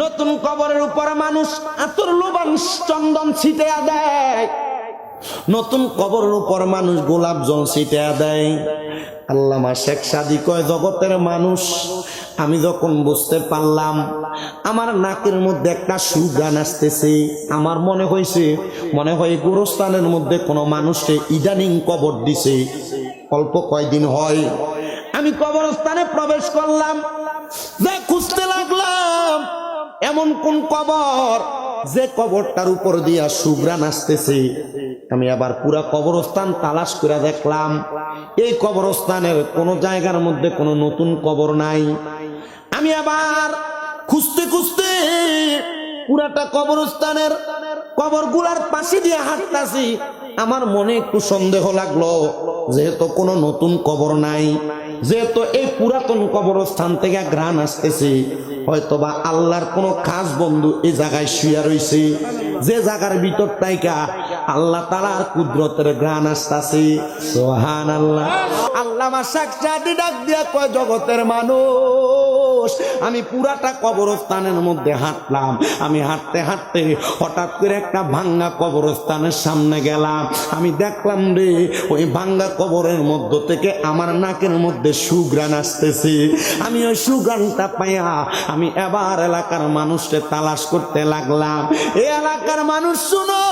নতুন কবরের উপরে মানুষ আতর লোবান চন্দন ছিটে দেয়। নতুন কবরের উপর মানুষ গোলাপ জল ছিটে দেয়। আল্লামা শেখ সাদি কয়, জগতের মানুষ, আমি যখন বুঝতে পারলাম, আমার নাকের মধ্যে একটা সুগান আসতেছে, আমার মনে হয়েছে, মনে হয় গোরস্থানের মধ্যে কোনো মানুষকে ইদানিং কবর দিছে, অল্প কয়দিন হয়, আমি কবরস্থানে প্রবেশ করলাম যে এমন কোন কবর? যে কবরটার উপর দিয়া সুগ্রান আসতেছে। আমি আবার পুরা কবরস্থান তালাশ করে দেখলাম। এই কবরস্থানের কোন জায়গার মধ্যে কোনো নতুন কবর নাই। আমি আবার খুঁজতে খুঁজতে পুরাটা কবরস্থানের কবরগুলার পাশে দিয়ে হাঁটতাছি। আমার মনে একটু সন্দেহ লাগল, যেহেতু কোনো নতুন কবর নাই। যেহেতু এই পুরাতন কবরস্থান থেকে গ্রান আসতেছে, হয়তোবা আল্লাহর কোনো খাস বন্ধু এ জায়গায় শুয়া রয়েছে যে জায়গার ভিতর তাইকা আল্লাহ তালার কুদরতের গ্রান আসতেছে। সোহান আল্লাহ আল্লাহ ডাক দিয়া কয়, জগতের মানুষ আমি পুরাটা কবরস্থানের মধ্যে হাঁটলাম। আমি হাঁটতে হাঁটতে হঠাৎ করে একটা ভাঙ্গা কবরস্থানের সামনে গেলাম। আমি দেখলাম রে, ওই ভাঙ্গা কবরের মধ্য থেকে আমার নাকের মধ্যে সুগ্রান আসতেছে। আমি ওই সুগ্রানটা পাইয়া আমি এবার এলাকার মানুষকে তালাশ করতে লাগলাম। এই এলাকার মানুষ শুনো,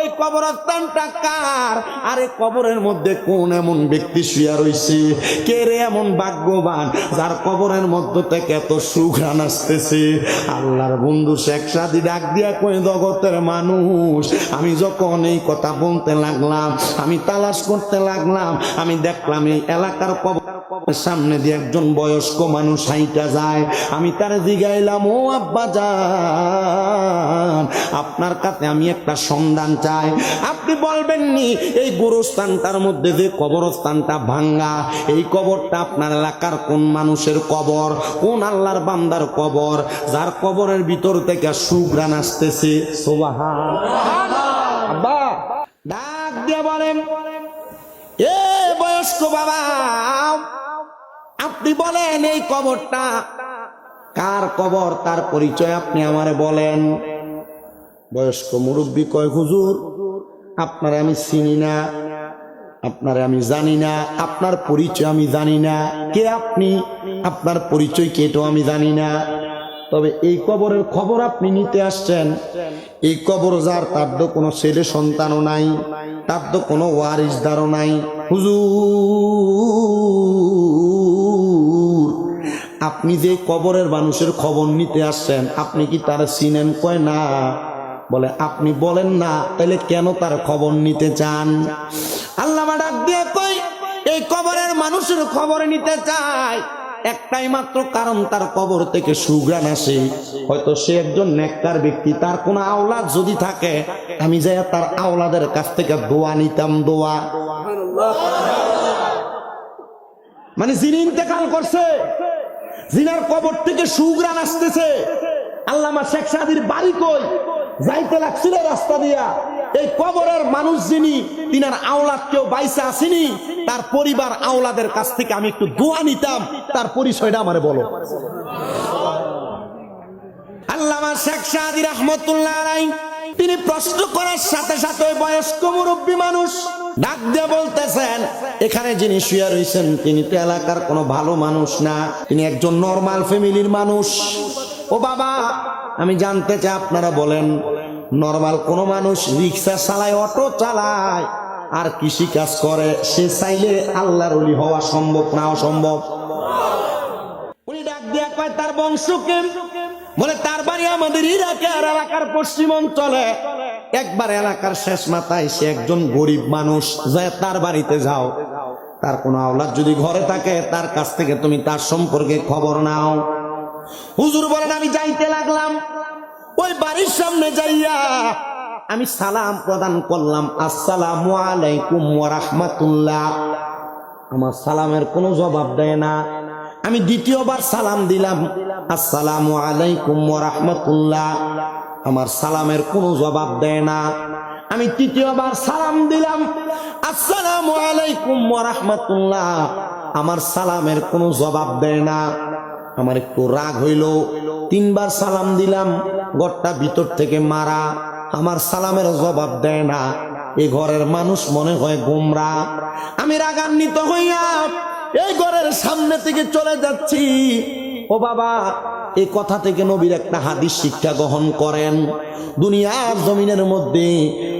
এই কবরস্থানটা কার? আরে কবরের মধ্যে কোন এমন ব্যক্তি শুয়া রইছে? কে রে এমন ভাগ্যবান, যার কবরের মধ্য থেকে এত সুঘ্রাণ আসতেছে। আল্লাহর বন্ধু শেখ সাদি ডাক দিয়া কই জগতের মানুষ, আমি যখন এই কথা বলতে লাগলাম, আমি তালাশ করতে লাগলাম, আমি দেখলাম এই এলাকার সামনে দিয়ে একজন বয়স্ক মানুষ হাইটা যায়। আমি তারে জিগাইলাম, ও আব্বা যান আপনার কাছে আমি একটা সন্ধান চাই। আপনি বলবেন নি এই গোরস্থানটার মধ্যে যে কবরস্থানটা ভাঙ্গা, এই কবরটা আপনার এলাকার কোন মানুষের কবর, কোন আল্লাহর বান্দার কবর, যার কবরের ভিতর থেকে সুগ্রান আসতেছে? সোবাহা আব্বা, ডাক দিয়ে বলেন, এ বয়স্ক বাবা আপনি বলেন এই কবরটা? কার কবর? তার পরিচয় আপনি আমারে বলেন। বয়স্ক মুরব্বী কয়, হুজুর, আপনারে আমি চিনি না, আপনারে আমি জানি না, আপনার পরিচয় আমি জানি না। কে আপনি? আপনার পরিচয় কে এটাও আমি জানি না। তবে এই কবরের খবর আপনি নিতে আসছেন। এই কবর যার, তার তো কোনো ছেলে সন্তানও নাই, তার তো কোনো ওয়ারিসদারও নাই। হুজুর আপনি যে কবরের মানুষের খবর নিতে আসছেন আপনি কি তার চিনেন? কয় না। বলে আপনি বলেন না তাহলে কেন তার খবর নিতে চান? আল্লাহ ডাক দিয়ে কই এই কবরের মানুষের খবর নিতে চাই একটাই মাত্র কারণ তার কবর থেকে সুগ্রান আসে। হয়তো সে একজন নেককার ব্যক্তি তার কোনো আওলাদ যদি থাকে আমি যাই তার আওলাদের কাছ থেকে দোয়া নিতাম দোয়া। মানে যিনি ইন্তেকাল করছে জিনার কবর থেকে সুগ্রান আসতেছে। আল্লামা শেখ সাদির বাড়ি কই? যাইতে লাগছিল রাস্তা দিয়া। এই কবরের মানুষ যিনি, তিনার আওলাদ কেউ বাইসে আসেনি, তার পরিবার আওলাদের কাছ থেকে আমি একটু দোয়া নিতাম, তার পরিচয়টা আমারে বলো। আল্লামা শেখ সাদি রহমতুল্লাহ তিনি প্রশ্ন করার সাথে সাথে বয়স্ক মুরব্বী মানুষ ডাক দিয়ে বলতেছেন, এখানে যিনি শুয়ে রয়েছেন তিনি তো এলাকার কোনো ভালো মানুষ না। তিনি একজন নর্মাল ফ্যামিলির মানুষ। ও বাবা, আমি জানতে চাই আপনারা বলেন নর্মাল কোন মানুষ রিক্সা চালায়, অটো চালায়, আর কৃষি কাজ করে? সে চাইলে আল্লাহর অলি হওয়া সম্ভব না অসম্ভব? উনি ডাক দিয়া কয়, তার বংশকে বলে, তার বাড়ি আমাদের ইরাকে আর এলাকার পশ্চিম অঞ্চলে। একবার এলাকার শেষ মাথায় সে একজন গরিব মানুষ যায় তার বাড়িতে যাও। তার কোনো আওলাদ যদি ঘরে থাকে, তার কাছ থেকে তুমি তার সম্পর্কে খবর নাও। হুজুর বলেন, আমি যাইতে লাগলাম। ওই বাড়ির সামনে যাইয়া আমি সালাম প্রদান করলাম, আসসালামু আলাইকুম রাহমাতুল্লাহ। আমার সালামের কোনো জবাব দেয় না। আমি দ্বিতীয়বার সালাম দিলাম, আসসালামু আলাইকুম রাহমাতুল্লাহ। আমার সালামের কোনো জবাব দেয় না। আমি তৃতীয়বার সালাম দিলাম। আসসালামু আলাইকুম রাহমাতুল্লাহ। আমার সালামের কোনো জবাব দেয় না। আমার একটু রাগ হইল। তিনবার সালাম দিলাম। ঘরটা ভিতর থেকে মারা। আমার সালামের জবাব দেয় না। এই ঘরের মানুষ মনে হয় গোমরা। আমি রাগান্বিত হইয়া এই ঘরের সামনে থেকে চলে যাচ্ছি। ও বাবা এই কথা থেকে নবীর একটা হাদিস শিক্ষা গ্রহণ করেন। দুনিয়ার জমিনের মধ্যে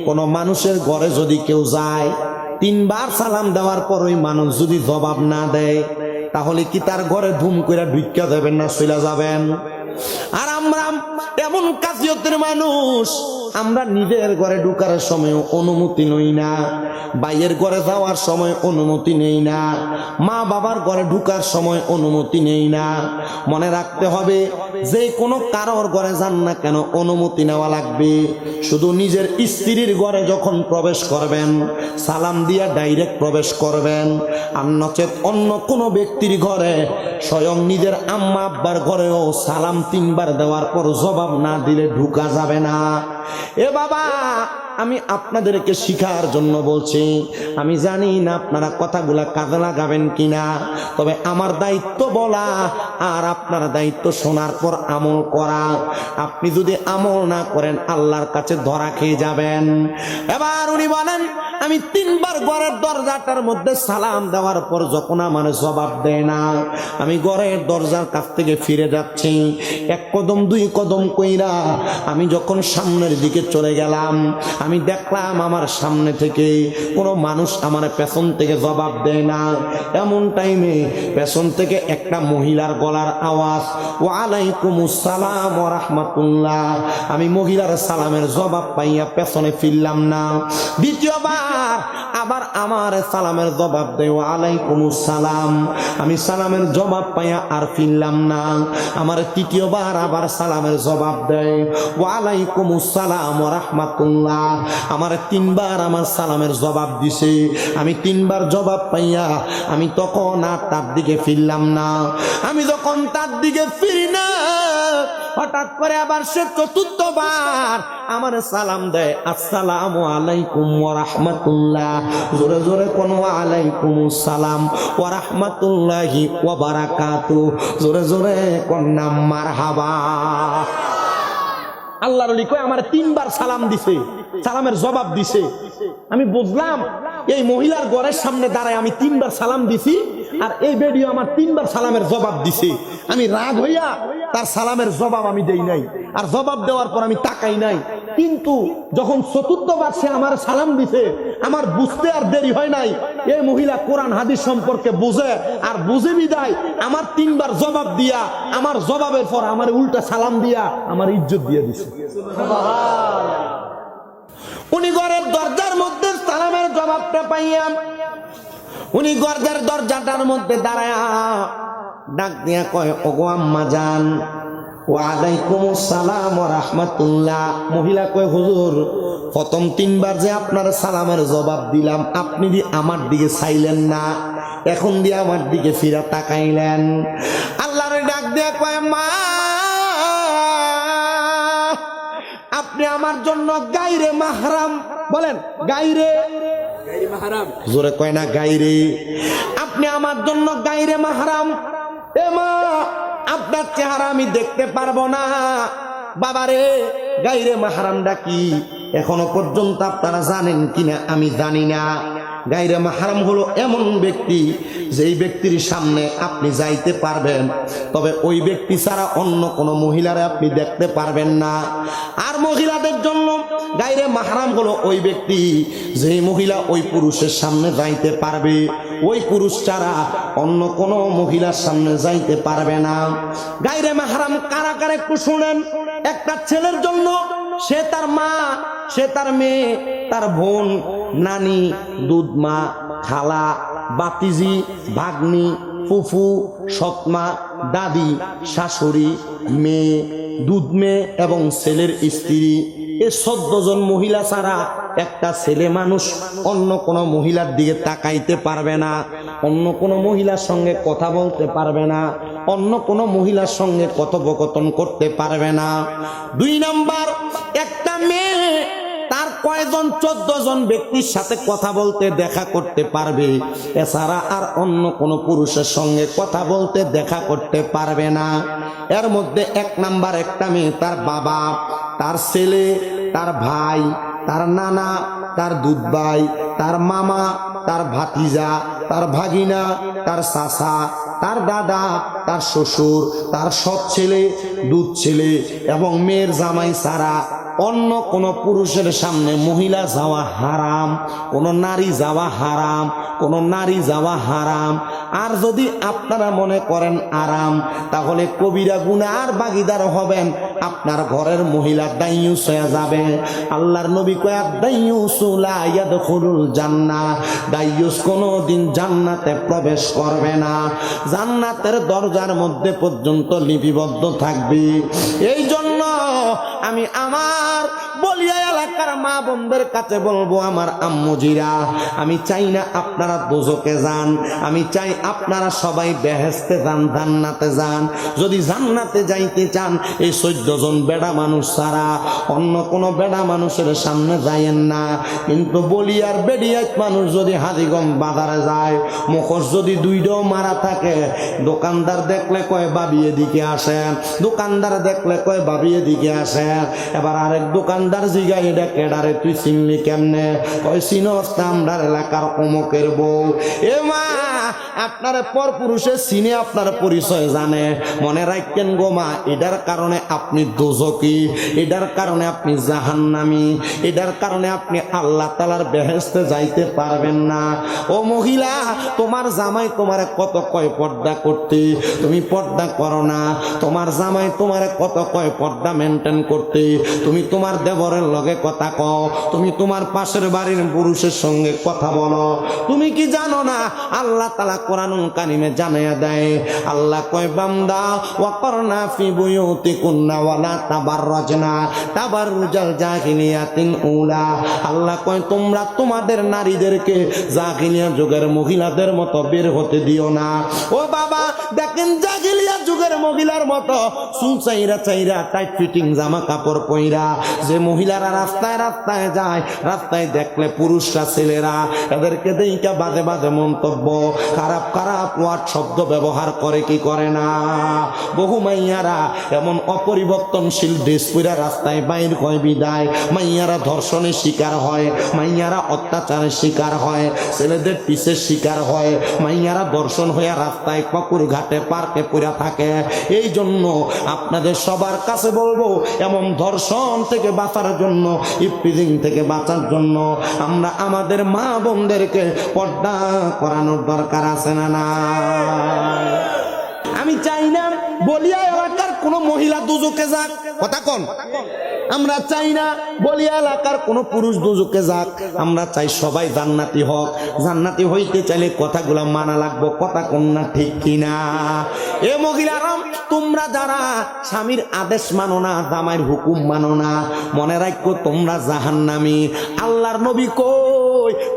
কোন মানুষের ঘরে যদি কেউ যায়, তিনবার সালাম দেওয়ার পর ওই মানুষ যদি জবাব না দেয়, তাহলে কি তার ঘরে ধুম করে ঢুকিয়া দেবেন না, চলে যাবেন? আর আমরা এমন কাজিয়তের মানুষ আমরা নিজের ঘরে ঢুকার সময় অনুমতি নই না। বাইয়ের ঘরে যাওয়ার সময় অনুমতি নেই না। মা বাবার ঘরে ঢুকার সময় অনুমতি নেই না। মনে রাখতে হবে, যে কোনো কারোর ঘরে যান না কেন অনুমতি নেওয়া লাগবে। শুধু নিজের স্ত্রীর ঘরে যখন প্রবেশ করবেন, সালাম দিয়া ডাইরেক্ট প্রবেশ করবেন, আর নচেত অন্য কোনো ব্যক্তির ঘরে স্বয়ং নিজের আম্মা আব্বার ঘরেও সালাম তিনবার দেওয়ার পর জবাব না দিলে ঢুকা যাবে না। এ বাবা, আমি আপনাদেরকে শিখার জন্য বলছি, আমি জানি না আপনারা কথাগুলা কাজে লাগাবেন কিনা, তবে আমার দায়িত্ব বলা আর আপনার দায়িত্ব শোনার পর আমল করা। আপনি যদি আমল না করেন, আল্লাহর কাছে ধরা খেয়ে যাবেন। এবার উনি বলেন, আমি তিনবার ঘরের দরজাটার মধ্যে সালাম দেওয়ার পর যখন আমার জবাব দেয় না, আমি ঘরের দরজার কাছ থেকে ফিরে যাচ্ছি। এক কদম, দুই কদম কইরা আমি যখন সামনের দিকে চলে গেলাম, আমি দেখলাম আমার সামনে থেকে কোনো মানুষ আমার পেছন থেকে জবাব দেয় না। এমন টাইমে পেছন থেকে একটা মহিলার গলার আওয়াজ ও আলাইকুম সালাম রাহমাতুল্লাহ। আমি মহিলার সালামের জবাব পাইয়া পেছনে ফিরলাম না। দ্বিতীয়বার আবার আমার সালামের জবাব দেয় আলাইকুম সালাম। আমি সালামের জবাব পাইয়া আর ফিরলাম না। আমার তৃতীয়বার আবার সালামের জবাব দেয় ও আলাইকুম সালাম রাহমাতুল্লাহ। আমার তিনবার আমার সালামের জবাব দিছে। আমি তিনবার জবাব পাইয়া আমি তখন আর তার দিকে ফিরলাম না। আমি যখন তার দিকে ফিরি না হঠাৎ করে আবার সে চতুর্থবার আমার সালাম দেয়, আসসালাম আলাইকুম রাহমাতুল্লাহ। জোরে জোরে কোন আলাইকুম সালাম রাহমাতুল্লাহি ওয়া বারাকাতু। জোরে জোরে কোন নাম, মারহাবা। আল্লাহর কয় আমার তিনবার সালাম দিছে, সালামের জবাব দিছে। আমি বুঝলাম এই মহিলার ঘরের সামনে দাঁড়ায় আমি তিনবার সালাম দিছি আর এই বেডিও আমার তিনবার সালামের জবাব দিছে। আমি রাগ হইয়া তার সালামের জবাব আমি দেই নাই আর জবাব দেওয়ার পর আমি তাকাই নাই। কিন্তু যখন চতুর্থবার সে আমার সালাম দিছে আমার বুঝতে আর দেরি হয় নাই এই মহিলা কোরআন হাদিস সম্পর্কে বুঝে আর বুঝে বিদায় আমার তিনবার জবাব দিয়া আমার জবাবের পর আমার উল্টা সালাম দিয়া আমার ইজ্জত দিয়ে দিছে। উনি ঘরের দরজার মধ্যে সালামের জবাবটা পাইয়া উনি গর্জার দরজাটার মধ্যে দাঁড়ায় ডাক দিয়া কয়, ওগো আম্মা যান প্রথম তিনবার যে আপনার সালামের জবাব দিলাম, আপনি আমার দিকে চাইলেন না। এখন দিয়ে আমার দিকে ফিরা তাকাইলেন। আল্লাহর ডাক দিয়া কয়, মা আপনি আমার জন্য গাইরে মাহরাম। বলেন, গাইরে। জোরে কয় না, গাইরে। আপনি আমার জন্য গাইরে মাহারাম। এ মা, আপনার চেহারা আমি দেখতে পারব না। বাবারে, গাইরে মাহারাম ডাকি এখনও পর্যন্ত আপনারা জানেন কিনা? আমি জানি না। গাইরে মাহারাম হলো এমন ব্যক্তি যেই ব্যক্তির সামনে আপনি যাইতে পারবেন। তবে ওই ব্যক্তি ছাড়া অন্য কোনো মহিলারে আপনি দেখতে পারবেন না। আর মহিলাদের জন্য গাইরে মাহারাম হলো ওই ব্যক্তি যেই মহিলা ওই পুরুষের সামনে যাইতে পারবে। ওই পুরুষ ছাড়া অন্য কোনো মহিলার সামনে যাইতে পারবে না। গাইরে মাহারাম কারা কারা একটু শুনেন। একটা ছেলের জন্য সে তার মা, সে তার মেয়ে, তার বোন, নানি দুধমা খালা বাতিজি ভাগ্নি, ফুফু, সৎমা, দাদি, শাশুড়ি, মেয়ে, দুধ মেয়ে এবং ছেলের স্ত্রী। এ জন মহিলা ছাড়া একটা ছেলে মানুষ অন্য কোনো মহিলার দিকে তাকাইতে পারবে না, অন্য কোনো মহিলার সঙ্গে কথা বলতে পারবে না, অন্য কোনো মহিলার সঙ্গে কথোপকথন করতে পারবে না। দুই নাম্বার একটা মেয়ে, তার কয়জন চোদ্দ জন ব্যক্তির সাথে কথা বলতে দেখা করতে পারবে। এছাড়া আর অন্য কোনো পুরুষের সঙ্গে কথা বলতে দেখা করতে পারবে না। এর মধ্যে এক নাম্বার একটা মেয়ে, তার বাবা, তার ছেলে, তার ভাই, তার নানা, তার দুধ ভাই তার মামা, তার ভাতিজা, তার ভাগিনা, তার চাচা, তার দাদা, তার শ্বশুর, তার সব ছেলে, দুধ ছেলে এবং মেয়ের জামাই সারা অন্য কোন পুরুষের সামনে মহিলা যাওয়া হারাম, কোন নারী যাওয়া হারাম, কোন নারী যাওয়া হারাম। আর যদি আপনারা মনে করেন আরাম, তাহলে কবিরা গুণে আর বাগিদার হবেন। আপনার ঘরের মহিলা দাইয়ুস হয়ে যাবে। আল্লাহর নবী কয়া দাইয়ুসুলা ইয়াদখুলুল জান্নাহ। দাইয়ুস কোনোদিন জান্নাতে প্রবেশ করবে না। জান্নাতের দরজার মধ্যে পর্যন্ত লিপিবদ্ধ থাকবে। এই জন্য আমি আমার বলিয়া এলাকার মা বোনদের কাছে বলব, আমার আম্মুজিরা আমি চাই না আপনারা দোজকে যান, আমি চাই আপনারা সবাই বেহেস্তে যান, জান্নাতে যান। যদি জান্নাতে যাইতে চান, এই চোদ্দ জন বেড়া মানুষ ছাড়া অন্য কোনো বেড়া মানুষের সামনে যাইয়েন না। কিন্তু বলিয়ার বেডিয়াত মানুষ যদি হাজিগম বাজারে যায়, মুখোশ যদি দুইটাও মারা থাকে, দোকানদার দেখলে কয় বাবি এদিকে আসেন, দোকানদার দেখলে কয় বাবি এদিকে আসেন এবার আরেক দোকানদার জিগাই এটা কেডারে তুই চিনলি কেমনে? কয় চিনস আমরার এলাকার অমুকের বউ। এ মা আপনার পর পুরুষের চিনে আপনার পরিচয় জানে। মনে রাখবেন গো মা, এটার কারণে আপনি দোজকি, এটার কারণে আপনি জাহান্নামি, এটার কারণে আপনি আল্লাহ তালার বেহেস্তে যাইতে পারবেন না। ও মহিলা, তোমার জামাই তোমার কত কয় পর্দা করতে? তুমি পর্দা করো না। তোমার জামাই তোমার কত কয় পর্দা মেনটেন করতে? তুমি তোমার দেবরের লগে কথা কও। তুমি তোমার পাশের বাড়ির পুরুষের সঙ্গে কথা বলো। তুমি কি জানো না, আল্লাহ তালা কোরআনুল কারিমে জানাইয়া দেয়, আল্লাহ কয়, বান্দা ফি বুয়ুতিকুন্না তাবাররাজনা, তাবাররুজাল জাহিলিয়াতিন উলা। আল্লাহ কয়, তোমরা তোমাদের নারীদেরকে জাহিলিয়া যুগের মহিলাদের মতো বের হতে দিও না। ও বাবা, দেখেন জাহিলিয়া যুগের মহিলার মতো, চুল চাইরা চাইরা টাইট ফিটিং জামা কাপড় পইরা, যে মহিলারা রাস্তায় রাস্তায় যায়, রাস্তায় দেখলে পুরুষরা ছেলেরা, এদেরকে দেইকা বাজে বাজে মন্তব্য। খারাপ খারাপ ওয়ার্ড শব্দ ব্যবহার করে কি করে না? বহু মাইয়ারা এমন অপরিবর্তনশীল ড্রেস পইরা রাস্তায় বাইর হয় বিদায়। মাইয়ারা ধর্ষণের শিকার হয়, মাইয়ারা অত্যাচারের শিকার হয়, ছেলেদের পিসের শিকার হয়, মাইয়ারা দর্শন হয়ে রাস্তায় পুকুর ঘাটে, পার্কে পড়া থাকে। এই জন্য আপনাদের সবার কাছে বলব, এমন ধর্ষণ থেকে বাঁচার জন্য ইফ্রিজিং থেকে বাঁচার জন্য, আমরা আমাদের মা বোনদেরকে পর্দা করানোর দরকার আছে। না না? আমি চাই না, বলিয়া এলাকার কোনো মহিলা দুজকে যাক। কথা কন। আমরা চাই না, বলিয়া এলাকার কোনো পুরুষ দুজকে যাক। আমরা চাই সবাই জান্নাতি হোক। জান্নাতি হইতে চাইলে কথাগুলা মানা লাগবো, কথা কন না ঠিক কিনা? এ মহিলারাম তোমরা যারা স্বামীর আদেশ মানো না, জামাইয়ের হুকুম মানো না, মনে রাখো তোমরা জাহান্নামি। আল্লাহর নবী কই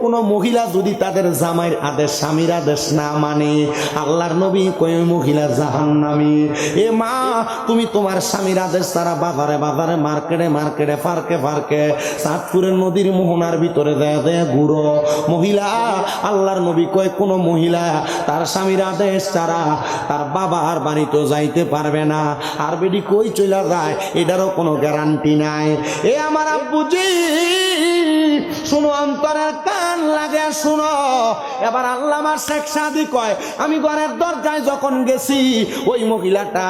কোন মহিলা যদি তাদের জামাইয়ের আদেশ, স্বামীর আদেশ না মানে আল্লাহর নবী কই মহিলা জাহান জাহান্নামি। এ মা, তুমি তোমার স্বামীর আদেশ তারা বাজারে বাজারে, মার্কেটে মার্কেটে পার্কে পার্কে চাঁদপুরের নদীর মোহনার ভিতরে দেয় দেয় ঘুরো। মহিলা, আল্লাহর নবী কয়, কোন মহিলা তার স্বামীর আদেশ ছাড়া তার বাবার বাড়িতেও যাইতে পারবে না। আর বেডি কই চলে যায়, এটারও কোনো গ্যারান্টি নাই। এ আমার আব্বুজি শুনো অন্তরের কান লাগে শুনো। এবার আল্লাহ আমার শেখ সাদি কয় আমি ঘরের দরজায় যখন গেছি ওই মহিলাটা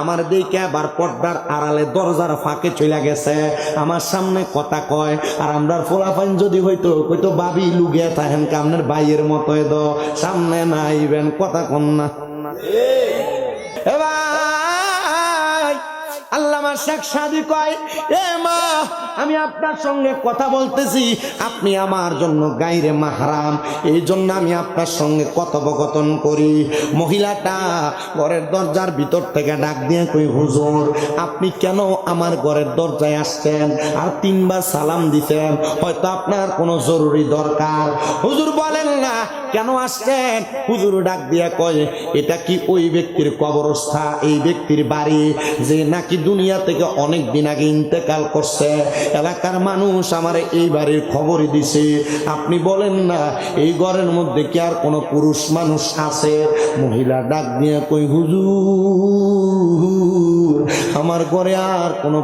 আমার দিকে আবার পর্দার আড়ালে দরজার ফাঁকে চলে গেছে। আমার সামনে কথা কয় আর আমরা ফোলাফাইন যদি হইতো হয়তো বাবি লুগিয়া থাকেন কামনের বাইয়ের মতো এদ সামনে না আইবেন কথা কন না। এবার আল্লামা শেখ সাদি কয়, এ মা, আমি আপনার সঙ্গে কথা বলতেছি। আপনি আমার জন্য গাইরে মাহারাম। এই জন্য আমি আপনার সঙ্গে কথোপকথন করি। মহিলাটা ঘরের দরজার ভিতর থেকে ডাক দিয়ে কই হুজুর, আপনি কেন আমার ঘরের দরজায় আসছেন আর তিনবার সালাম দিতেন হয়তো আপনার কোনো জরুরি দরকার। হুজুর বলেন, না, কেন আসছেন? হুজুর ডাক দিয়া কয়, এটা কি ওই ব্যক্তির কবরস্থা? এই ব্যক্তির বাড়ি যে নাকি দুনিয়া থেকে অনেক দিন আগে ইন্তেকাল করছে। এলাকার মানুষ আমার এই বাড়ির খবরই দিছে। আপনি বলেন না, এই ঘরের মধ্যে কি আর কোনো পুরুষ মানুষ আছে? মহিলা ডাক দিয়ে কই হুজুর, আমার ঘরে আর কোনো